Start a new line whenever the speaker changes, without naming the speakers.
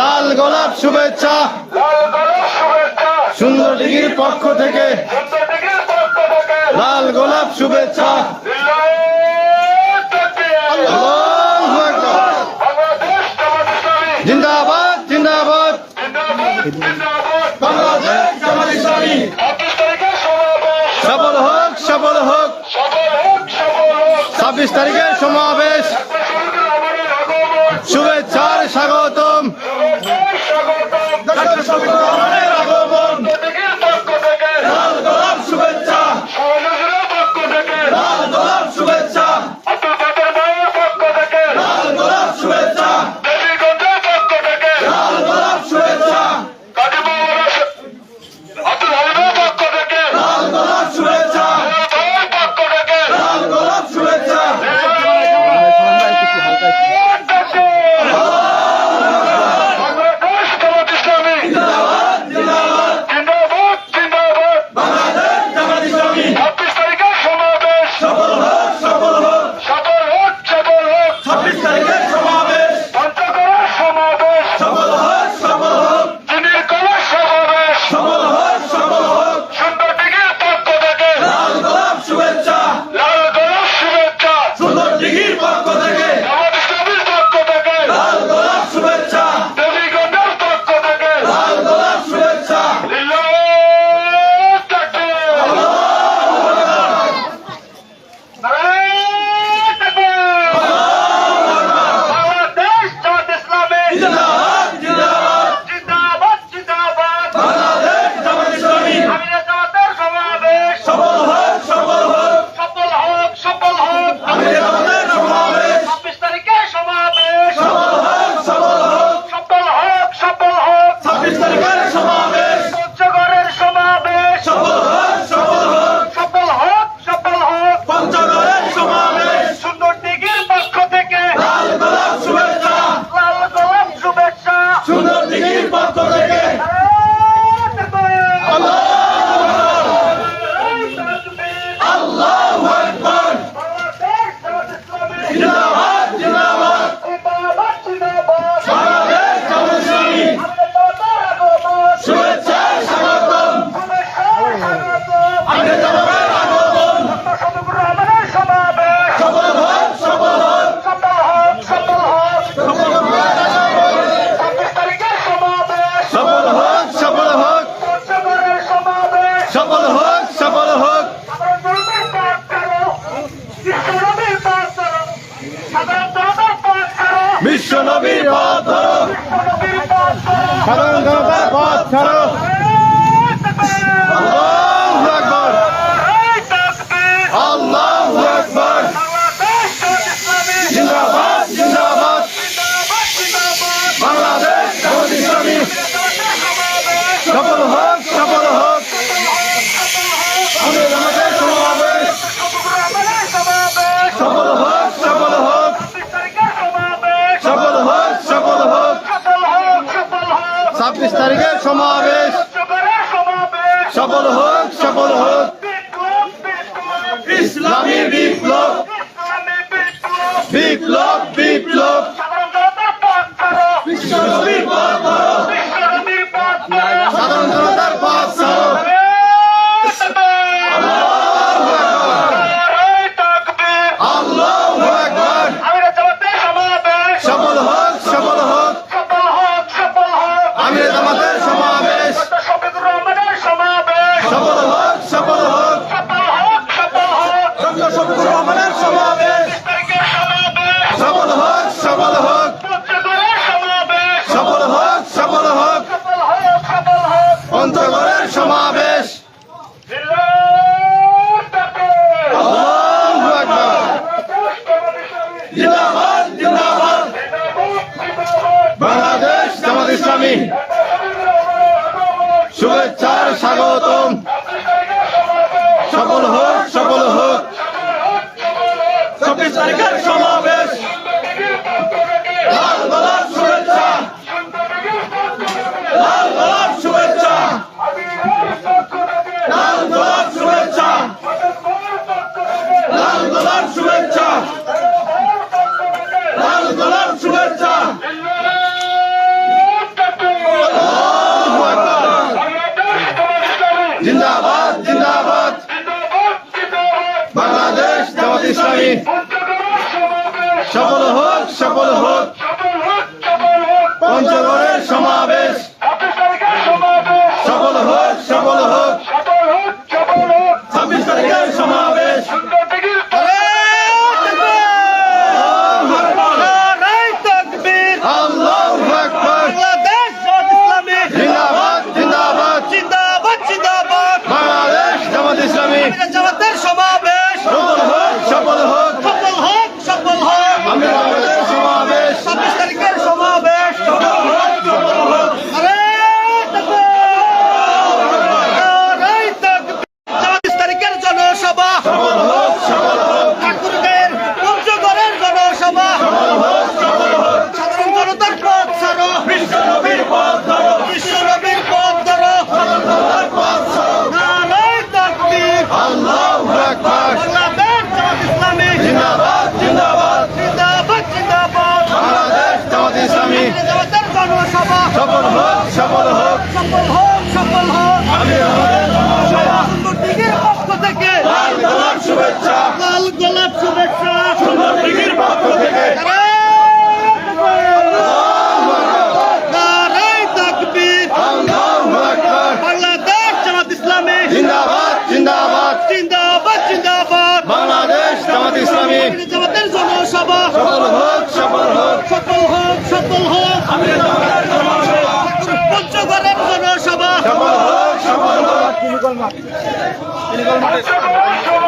লাল গোলাপ শুভেচ্ছা। সুন্দর ডিগির পক্ষ থেকে। লাল গোলাপ শুভেচ্ছা। জিন্দাবাদ জিন্দাবাদ। সফল হোক সফল হোক। ছাব্বিশ তারিখের সমাবেশ। বিশ্বনবীর পথ ধরো। সাধারণ জনতার পথ ছাড়ো। তারিখের সমাবেশ। সফল হোক সফল হোক। ইসলামী বিপ্লব। বিপ্লব। সমাবেশ। লাল বালার শুভেচ্ছা। লাল বালার শুভেচ্ছা। লাল বালার শুভেচ্ছা। লাল বালার শুভেচ্ছা। লাল বালার শুভেচ্ছা। জিন্দাবাদ জিন্দাবাদ। বাংলাদেশ জামাত ইসলামী। সফল হোক সফল হোক সমাবেশ